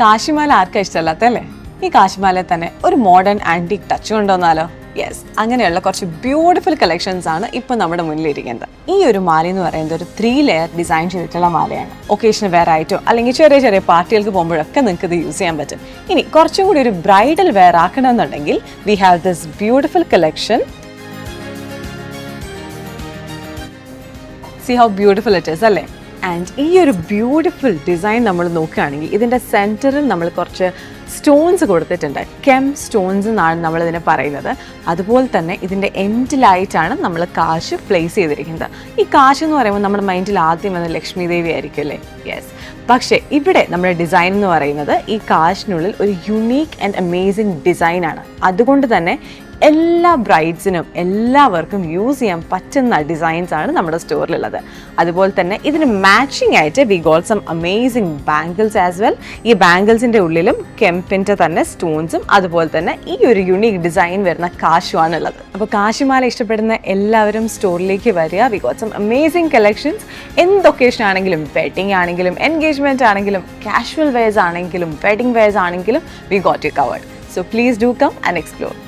കാശിമാല ആർക്കാ ഇഷ്ടമല്ലാത്തല്ലേ ഈ കാശിമാലയിൽ തന്നെ ഒരു മോഡേൺ ആന്റിക് ടച്ച് കൊണ്ടുവന്നാലോ? യെസ് അങ്ങനെയുള്ള കുറച്ച് ബ്യൂട്ടിഫുൾ കളക്ഷൻസ് ആണ് ഇപ്പോൾ നമ്മുടെ മുന്നിലിരിക്കുന്നത്. ഈ ഒരു മാല എന്ന് പറയുന്നത് ഒരു ത്രീ ലെയർ ഡിസൈൻ ചെയ്തിട്ടുള്ള മാലയാണ്. ഒക്കേഷന് വെയർ ആയിട്ടോ അല്ലെങ്കിൽ ചെറിയ ചെറിയ പാർട്ടികൾക്ക് പോകുമ്പോഴൊക്കെ നിങ്ങൾക്ക് ഇത് യൂസ് ചെയ്യാൻ പറ്റും. ഇനി കുറച്ചും കൂടി ഒരു bridal wear ആക്കണമെന്നുണ്ടെങ്കിൽ we have this beautiful collection see how beautiful it is അല്ലേ? ആൻഡ് ഈ ഒരു ബ്യൂട്ടിഫുൾ ഡിസൈൻ നമ്മൾ നോക്കുകയാണെങ്കിൽ ഇതിന്റെ സെന്ററിൽ നമ്മൾ കുറച്ച് സ്റ്റോൺസ് കൊടുത്തിട്ടുണ്ട്. കെം സ്റ്റോൺസ് എന്നാണ് നമ്മൾ ഇതിനെ പറയുന്നത്. അതുപോലെ തന്നെ ഇതിന്റെ എൻഡിലായിട്ടാണ് നമ്മൾ കാശ് പ്ലേസ് ചെയ്തിരിക്കുന്നത്. ഈ കാശ് എന്ന് പറയുമ്പോൾ നമ്മുടെ മൈൻഡിൽ ആദ്യം വന്ന ലക്ഷ്മി ദേവി ആയിരിക്കും അല്ലേ? യെസ് പക്ഷേ ഇവിടെ നമ്മുടെ ഡിസൈൻ എന്ന് പറയുന്നത് ഈ കാശിനുള്ളിൽ ഒരു യുണീക്ക് ആൻഡ് അമേസിങ് ഡിസൈനാണ് അതുകൊണ്ട് തന്നെ എല്ലാ ബ്രൈഡ്സിനും എല്ലാവർക്കും യൂസ് ചെയ്യാൻ പറ്റുന്ന ഡിസൈൻസ് ആണ് നമ്മുടെ സ്റ്റോറിലുള്ളത്. അതുപോലെ തന്നെ ഇതിന് മാച്ചിങ് ആയിട്ട് we got some amazing bangles as well ഈ ബാംഗിൾസിന്റെ ഉള്ളിലും കെമ്പിന്റെ തന്നെ സ്റ്റോൺസും അതുപോലെ തന്നെ ഈ ഒരു യുണീക്ക് ഡിസൈൻ വരുന്ന കാശുവാണുള്ളത് അപ്പോൾ കാശുമാല ഇഷ്ടപ്പെടുന്ന എല്ലാവരും സ്റ്റോറിലേക്ക് വരിക. We got some amazing collections എന്ത് ഒക്കേഷൻ ആണെങ്കിലും വെഡിങ് ആണെങ്കിലും എൻഗേജ്മെന്റ് ആണെങ്കിലും കാഷ്വൽ വെയർസ് ആണെങ്കിലും വെഡിങ് വെയർസ് ആണെങ്കിലും we got you covered so please do come and explore